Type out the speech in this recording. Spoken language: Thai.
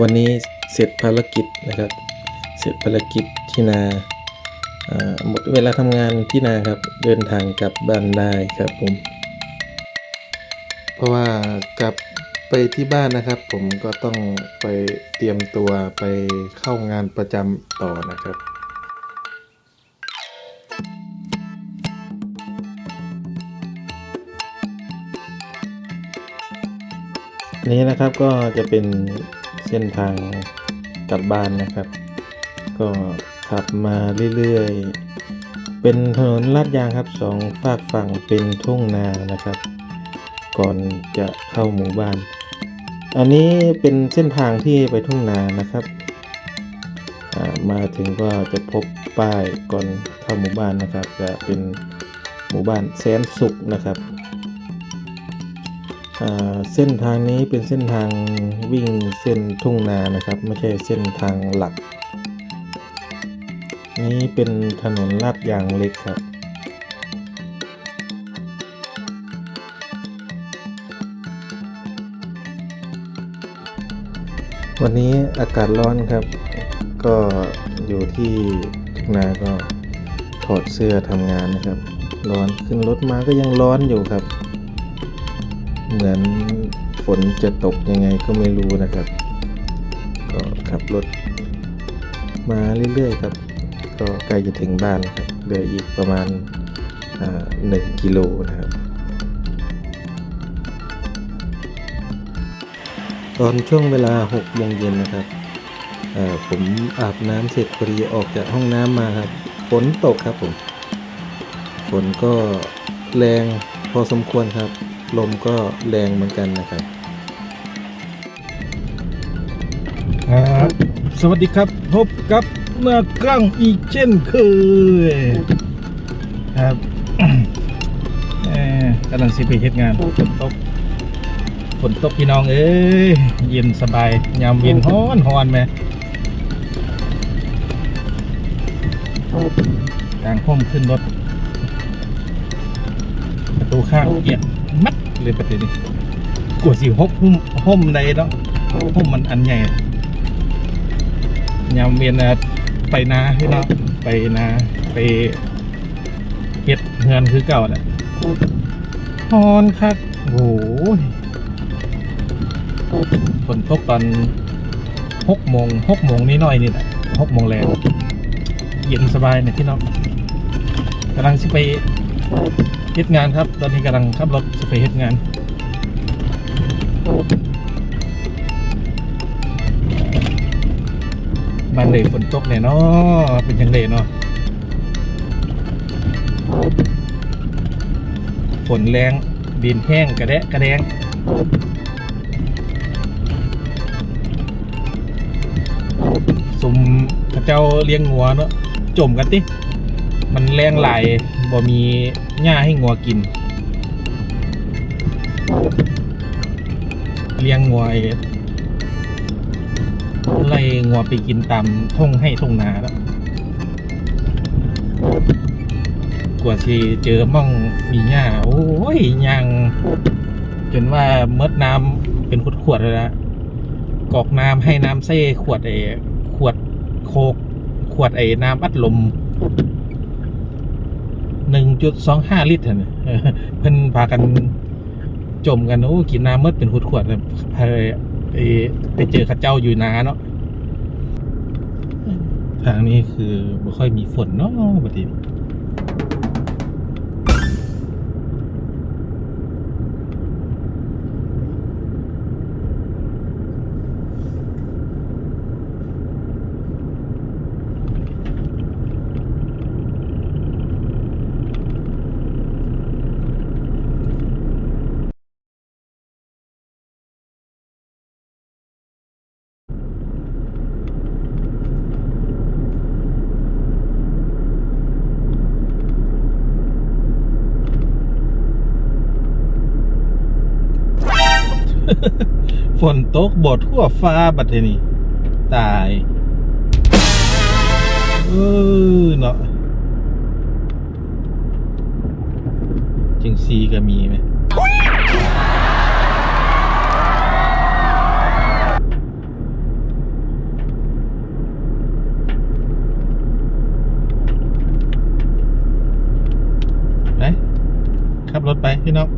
วันนี้เสร็จภารกิจนะครับ เสร็จภารกิจที่นาหมดเวลาทำงานที่นาครับ เดินทางกลับบ้านได้ครับผม เพราะว่ากลับไปที่บ้านนะครับ ผมก็ต้องไปเตรียมตัวไปเข้างานประจำต่อนะครับนี้นะครับก็จะเป็น ส้นทางกลับบ้านนะครับ ก็ขับมาเรื่อยๆ เป็นถนนลาดยางครับสองฝากฝั่งเป็นทุ่งนานะครับ ก่อนจะเข้าหมู่บ้าน อันนี้เป็นเส้นทางที่ไปทุ่งนานะครับมาถึงก็จะพบป้ายก่อนเข้าหมู่บ้านนะครับ จะเป็นหมู่บ้านแสนสุขนะครับ เส้นทางนี้เป็นเส้นทางวิ่งเส้นทุ่งนานะครับ ไม่ใช่เส้นทางหลัก นี้เป็นถนนลาดยางเล็กครับ วันนี้อากาศร้อนครับ ก็อยู่ที่ทุ่งนาก็ถอดเสื้อทำงานนะครับ ร้อนขึ้นรถมาก็ยังร้อนอยู่ครับ เหมือนฝนจะตกยังไงก็ไม่รู้นะครับ ก็ขับรถมาเรื่อยๆครับ ก็ใกล้จะถึงบ้านครับเหลืออีกประมาณหนึ่งกิโลนะครับ ตอนช่วงเวลา6โมงเย็นนะครับผมอาบน้ำเสร็จพอดีออกจากห้องน้ำมาครับฝนตกครับผมฝนก็แรงพอสมควรครับ ลมก็แรงเหมือนกันนะครับครับสวัสดีครับพบกับเมื่อกล้องอีกเช่นเคยครับเอ่อกำลังสิไปเฮ็ดงานฝนตกฝนตกพี่น้องเอ้ยเย็นสบายยามเย็นฮ้อนฮ้อนไหมกลางห้มขึ้นรถประตูข้างเอียดมัด เลยประเด็นนี้กลัวสิหกห่มห่มใดเนาะห่มมันอันใหญ่ยามเวียนไปนาพี่น้องไปนาไปเฮ็ดเงินคือเก่าแหละฮอนคักโอ้โหฝนตกตอนหกโมงหกโมงนิดหน่อยนี่แหละหกโมงแรงเย็นสบายเนี่ยพี่น้องกำลังสิไป เฮ็ดงานครับ ตอนนี้กำลังขับรถไปเฮ็ดงานบ้านเลยฝนตกเนี่ยเนาะเป็นยังไงเนาะฝนแรงดินแห้งกระแดะกระแดงสุ่มพระเจ้าเลี้ยงงัวเนาะจมกันติ มันแรงไหลายบ่มีหญ้าให้งัวกิน เลี้ยงงัวไอ้ไล่งัวไปกินตามท่งให้ท่งนาแล้วกว่าสิเจอม่องมีหญ้าโอ้ยยังจนว่าเมดน้ำเป็นขวดๆเลยนะกรอกน้ำให้น้ำเส้ขวดไอ้ขวดโคก ขวดไอ้น้ำอัดลม หนึ่งจุดสองห้าลิตรเนี่ยเออเพิ่นพากันจมกัน โอ้กินน้ำเมดเป็นขวดๆเลยไปไปไปเจอเข้าเจ้าอยู่นาเนาะทางนี้คือไม่ค่อยมีฝนเนาะปกติ นตกบดทั่วฟ้าบัดนี้ตายเออเนาะจึงซีก็มีไหมไปขับรถไปพี่น้อง